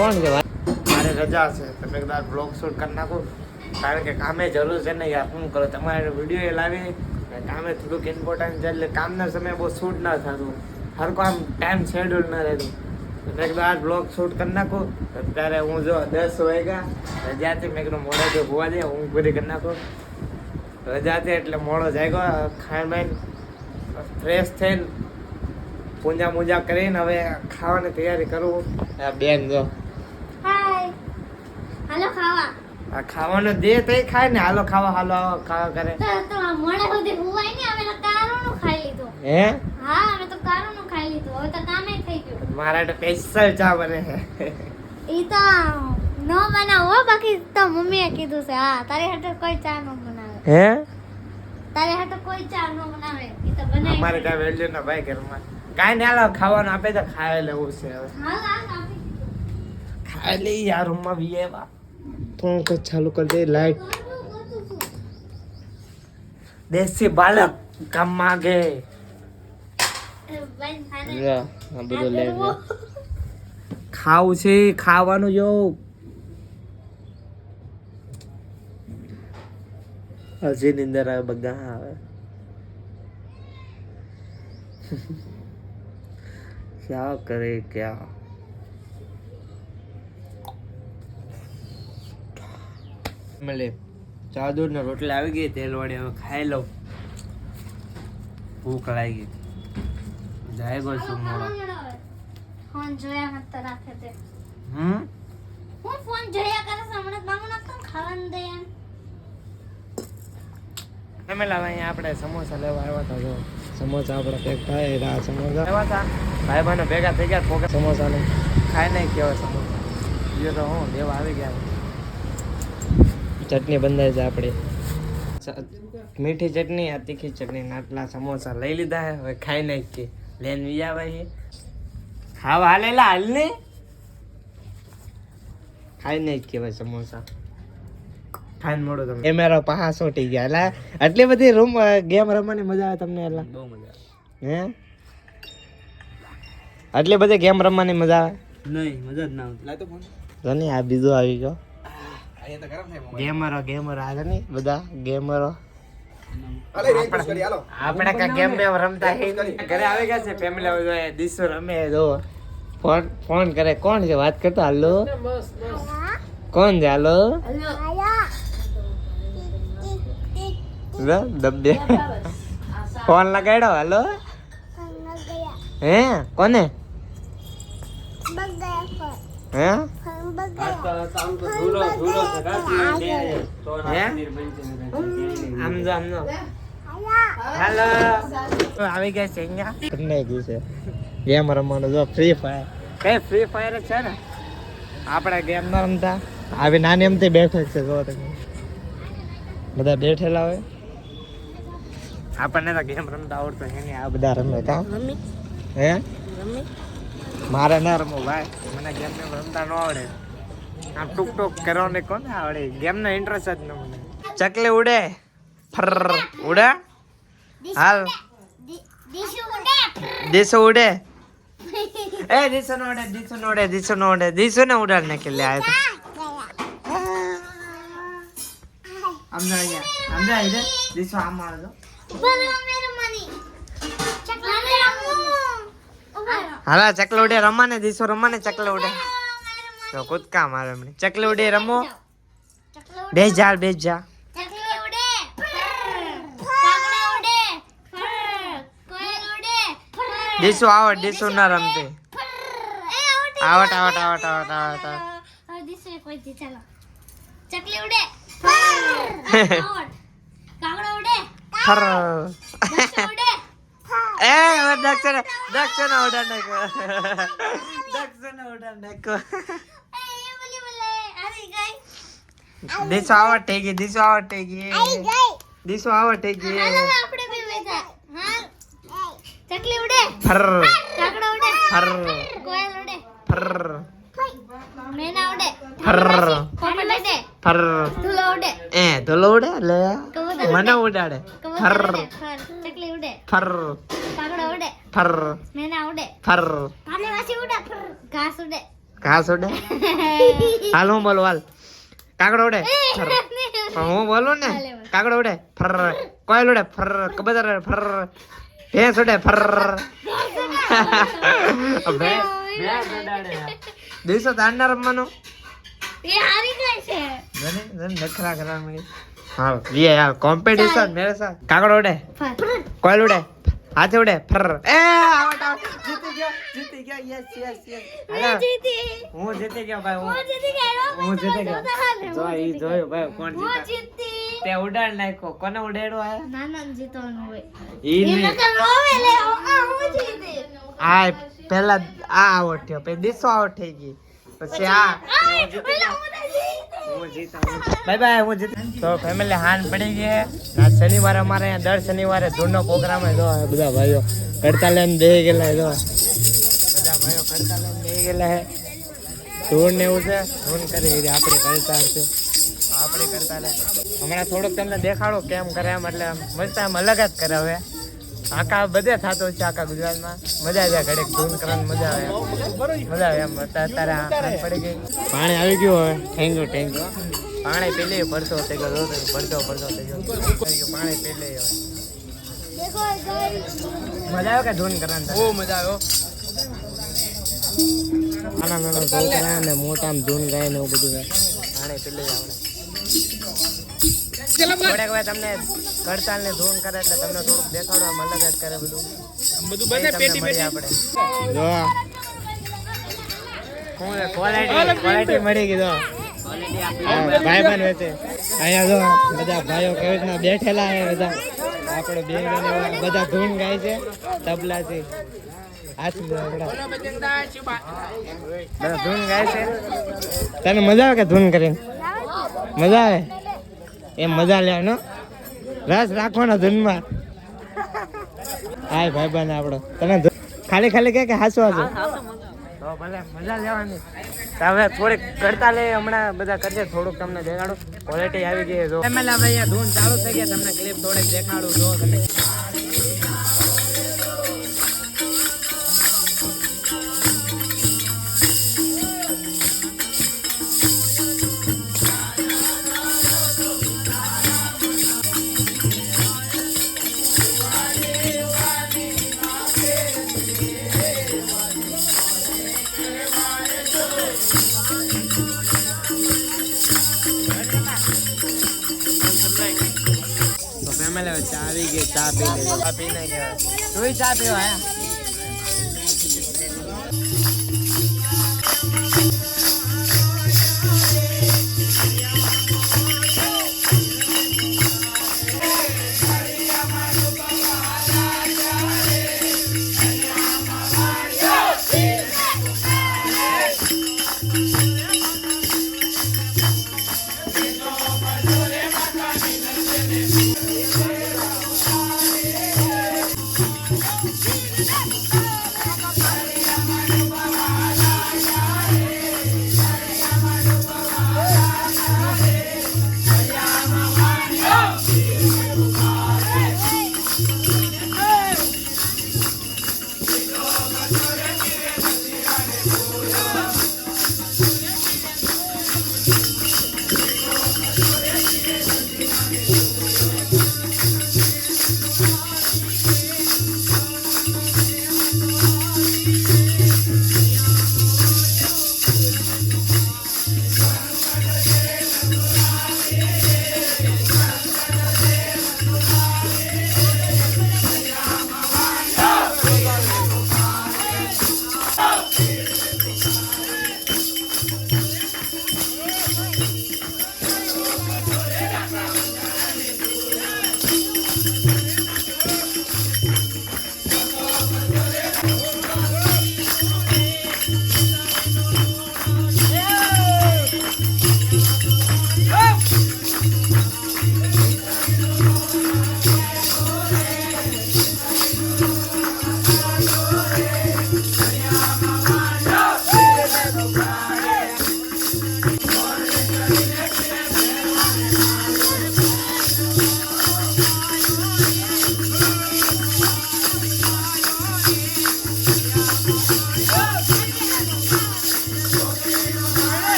કોણ છે મારે રજા છે. તમે કદાચ બ્લોગ શૂટ કરી નાખો. કારણ કે કામે જરૂર છે ને યાર શું કરો? તમારે વીડિયો એ લાવી કામે થોડુંક ઇમ્પોર્ટન્ટ છે એટલે કામના સમયે બહુ શૂટ ના થતું. હરકો આમ ટાઈમ શેડ્યુલ ના રહેતું. મેં કીધું બ્લોગ શૂટ કરી નાખું. ત્યારે હું જો દસ વાગ્યા રજાથી મેં કીધું મોડા જો હોવા દે હું પૂરી કરી નાખું. રજાથી એટલે મોડો જાગ્યો ખાઈ બાઈને ફ્રેશ થઈને પૂજા મૂજા કરીને હવે ખાવાની તૈયારી કરું. આ બેન જો હાલો ખાવા. આ ખાવાનો દે તે ખાય ને હાલો ખાવા હાલો ખાવા કરે તો તો મોડે સુધી હુવાય ને અમે તો કારુનું ખાઈ લીધું. હે? હા અમે તો કારોનું ખાઈ લીધું હવે તો કામે થઈ ગયું. મારા તો સ્પેશિયલ ચા બને ઈ તો ન બનાવો બાકી તો મમ્મીએ કીધું છે હા તારી હાટે કોઈ ચા ન બનાવે. હે? તારી હાટે કોઈ ચા ન બનાવે ઈ તો બનાવી અમારે કાંઈ વેલ્યુ ના ભાઈ ઘરમાં. કાઈ નહીં હાલો ખાવાનું આપે તો ખાઈ લેવું છે હવે. હા હા ખાઈ લઈ યાર રૂમમાં બી પંખો ચાલુ કરી દે લાઈટ? દેશી બાળક કામ માંગે એ બંધ થાને. આ બધું લે ખાવું છે ખાવાનું જો હજી નિંદર આવે બધા આવે ક્યાં કરે ક્યાં મળે. ચાદુર ને રોટલી આવી ગઈ તેલ વાળી હવે ખાઈ લઉં. ભૂખ લાગી. જાય ગો છું મોડો? ફોન જોયા મત રાખે તે. હમ? હું ફોન જોયા કરે હમણાં બાંગુ ના કેમ ખાવાનું દે એમ. અમે લાવા અહીંયા આપણે સમોસા લેવા આવ્યા હતા જો. સમોસા આપણે પેક થાય રા સમોસા. લેવા હતા? ભાઈ બહેનો ભેગા થઈ ગયા પોકે સમોસા ને ખાઈ નહીં કેવા સમોસા. બીજો તો હું દેવા આવી ગયા. ચટણી બંધાય છે આપણી. મીઠી ચટણી આ તીખી ચટણી નાટલા આટલા સમોસા લઈ લીધા હે હવે ખાઈ નાખીએ. કે લઈને બીજા ભાઈ હાવ હાલેલા હાલ ને? ખાઈ નાખીએ ભાઈ સમોસા. ખાઈને મોડો તમે. કેમેરા પહા સોટી ગયા. એટલે આટલી બધી રૂમ ગેમ રમવાની મજા આવે તમને એટલે. બહુ મજા હે? આટલી બધી ગેમ રમવાની મજા આવે? નહીં મજા જ ના આવતી જો ને આ બીજો આવી ગયો. ગેમરો ગેમરો આવે નહીં બધા? ગેમરો આપણે કા ગેમ બેમ રમતા હે ઘરે આવી ગયા છે ફેમિલી આવે દીસો રમે જો ફોન ફોન કરે કોણ છે? વાત કરતો હાલો. કોણ છે હાલો? દબ્બે ફોન લગાડ્યો હાલો. હે કોને? હે? આમ જો આમ જો. હાલો. આવી ગયા છે અહીંયા. તમને ગયું છે. ગેમ રમવાનું જો ફ્રી ફાયર કઈ ફ્રી ફાયર જ છે ને? આપણે ગેમ ન રમતા. આવી નાની એમથી બેઠક છે જો તમે. બધા બેઠેલા હોય. આપણને તો ગેમ રમતા આવડતો છે નહીં આ બધા રમે કા? હે? મારે ના રમો ભાઈ. મને ગેમ ને રમતા ન આવડે. આમ ટૂક ટૂક કરવાને કોને આવડે? ગેમ નો ઇન્ટરેસ્ટ જ ન મને. ચકલી ઉડે. ફર ઉડે? હાલ. દીશુ ઉડે. એ દીસો નો ઉડે દીસો નો ઉડે દીસો નો ઉડે. દીસો ને ઉડાડ ને કે લે તો. આમ જા અહીંયા આમ જા હાલા ચકલો ઉડે રમાને દીસો રમાને ચકલો ઉડે. તો કૂદકા મારે એમણે ચકલો ઉડે રમો. બે જા બે જા. દીસો આવડ દીસો ના રમતી. Out out out out out out કોઈ ચાલો. ચકલી ઉડે. ફર. કાગડો ઉડે. ફર. ઉડે. એ હવે દક્ષ ને દક્ષ ને ઉડાડ નાખો દક્ષ ને ઉડાડ નાખો એ બોલી બોલે આવી ગઈ દીસો આવટ થઈ ગઈ દીસો આવટ થઈ ગઈ. દીસો આવટ થઈ ગઈ. હાલો આપણે બે બેઠા હા ચકલી ઉડે ફર. કાગડો ઉડે ફર. કોયલ ઉડે ફર. મેના ઉડે ફર. પોપટ ઉડે ફર. ધૂલો ઉડે. એ ધોલો ઉડે લે. મને ઉડાડે. ફર. ફર કાગડો ઉડે ફર મેના ઉડે ફર પાણી વાસી ઉડે ફર ઘાસ ઉડે ઘાસ ઉડે હાલ હું બોલું હાલ કાગડો ઉડે ફર. હું બોલું ને કાગડો ઉડે ફર કોયલ ઉડે ફર કબૂતર ફર ભેંસ ઉડે ફર દિવસો તાંડા રમવાનું એ હારી ગઈ છે જને જને નખરા કરવા મળી હાલ યે યાર કોમ્પિટિશન મેરે સાથ. કાગડો ઉડે. કોયલ ઉડે. હાથે ઉડે. ફર. એ આઉટ જીતી ગયો જીતી ગયો. યસ યસ યસ હું જીતી. હું જીતી ગયો ભાઈ હું. હું જીતી ગયો હું જીતી ગયો. જો હું ઈ જોયું ભાઈ કોણ હું જીતી. તે ઉડાડ નાખ્યો. કોને ઉડાડ્યો આ? નાના ને જીતવાનું હોય. ઈ ને રોવે લે. આ હું જીતી. આ પહેલા આ આઉટ થયો. પછી દીસો આવટ થઈ ગઈ. પછી આ. પેલા હું જીતી. બાય બાય હું જીતા. તો ફેમિલી હાન પડી ગઈ આજ શનિવારે અમારે અહીંયા, દર શનિવારે ધૂળનો પ્રોગ્રામ જો બધા ભાઈઓ કરતા લઈને બે ગયેલા જો. બધા ભાઈઓ કરતા લઈને બે ગયેલા હે. ધૂળ ને એવું છે, ધૂળ કરી આપણે કરતા છે આપણે કરતા લે હમણાં થોડુંક તમને દેખાડો કેમ કરે એમ, એટલે મસ્ત આમ અલગ જ કરે હવે. આખા બધે થતું છે આખા ગુજરાતમાં. મજા આવે ઘડીક ધૂન કરવાની મજા આવે. મજા આવે એમ. અત્યારે પડી ગઈ. પાણી આવી ગયું હવે. થેન્ક યુ થેન્ક યુ પાણી પી ભરતો થઈ ગયો ભરતો ભરતો થઈ ગયો. પાણી પી લઈએ હવે. મજા આવ્યો કે ધૂન કરવાની બહુ મજા આવ્યો નાના નાના ધૂન કરાય ને મોટા ધૂન ગાય ને એવું બધું પાણી પી લઈએ આપણે. થોડેક વાર તમને કડતાલ ને ધૂન કરે એટલે તમને થોડુંક દેખાડો આમ અલગ જ કરે બધું. બધું બને પેટી પેટી આપણે જો. ક્વોલિટી ક્વોલિટી મળી ગઈ જો. ભાઈ બન વેચે અહીંયા જો બધા ભાઈઓ કેવી રીતના બેઠેલા છે બધા. આપણે બે બેન બધા ધૂન ગાય છે તબલાથી. ધૂન ગાય છે? તને મજા આવે કે ધૂન કરીને? મજા આવે? એમ મજા લે ને રસ રાખવાનો ધૂનમાં હાય ભાઈ બન આપણો તને ખાલી ખાલી કે કે હાસવા છો તો ભલે મજા લેવાની. તમે હવે થોડીક કરતા લે હમણાં બધા કરજે થોડુંક તમને દેખાડું. ક્વોલિટી આવી ગઈ જો. એમએલએ ભાઈ અહીંયા ધૂન ચાલુ થઈ ગયા તમને ક્લિપ થોડીક દેખાડું જો તમે ફેમિલી હવે ચા આવી ગઈ ચા પી લઈ ચા પી નહીં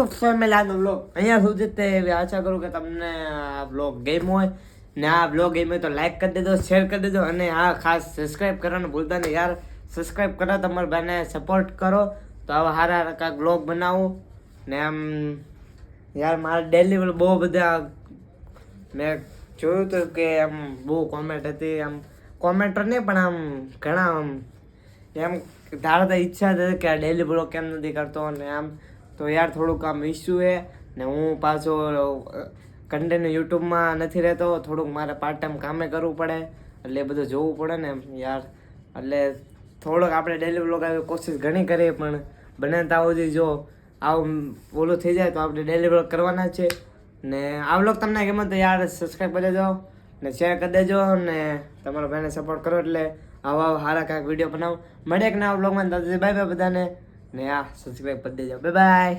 યુટ્યુબ ફેમિલી આનો બ્લોગ અહીંયા સુધી તે આશા કરું કે તમને આ બ્લોગ ગેમ હોય. ને આ બ્લોગ ગેમ હોય તો લાઈક કરી દેજો શેર કરી દેજો અને આ ખાસ સબસ્ક્રાઇબ કરવાનું ભૂલતા નહીં. યાર સબસ્ક્રાઈબ કરો, તમારા ભાઈને સપોર્ટ કરો. તો આવા સારા સારા કાંઈક બ્લોગ બનાવું. ને આમ, યાર, મારા ડેલી બહુ બધા મેં જોયું હતું કે આમ બહુ કોમેન્ટ હતી. આમ કોમેન્ટર નહીં, પણ આમ ઘણા આમ, એમ ધારતા ઈચ્છા હતી કે આ ડેલી બ્લોગ કેમ નથી કરતો. અને આમ તો યાર થોડુંક આમ ઇસ્યુ છે ને હું પાછો કન્ટેન્ટ યુટ્યુબમાં નથી રહેતો, થોડુંક મારે પાર્ટ ટાઈમ કામે કરવું પડે, એટલે એ બધું જોવું પડે ને યાર. એટલે થોડોક આપણે ડેલી બ્લોગ આવી કોશિશ ઘણી કરીએ, પણ બને ત્યાં સુધી જો આવું ઓલું થઈ જાય તો આપણે ડેલી બ્લોગ કરવાના છે. ને આ બ્લોગ તમને ગમે તો યાર સબસ્ક્રાઈબ કરી દેજો, ને શેર કરી દેજો, ને તમારા ભાઈને સપોર્ટ કરો એટલે આવા સારા કાંઈક વીડિયો બનાવો. મળે એક નવા બ્લોગમાં બાય બાય બધાને. ને આ સબસ્ક્રાઈબ કરી દેજો. બાય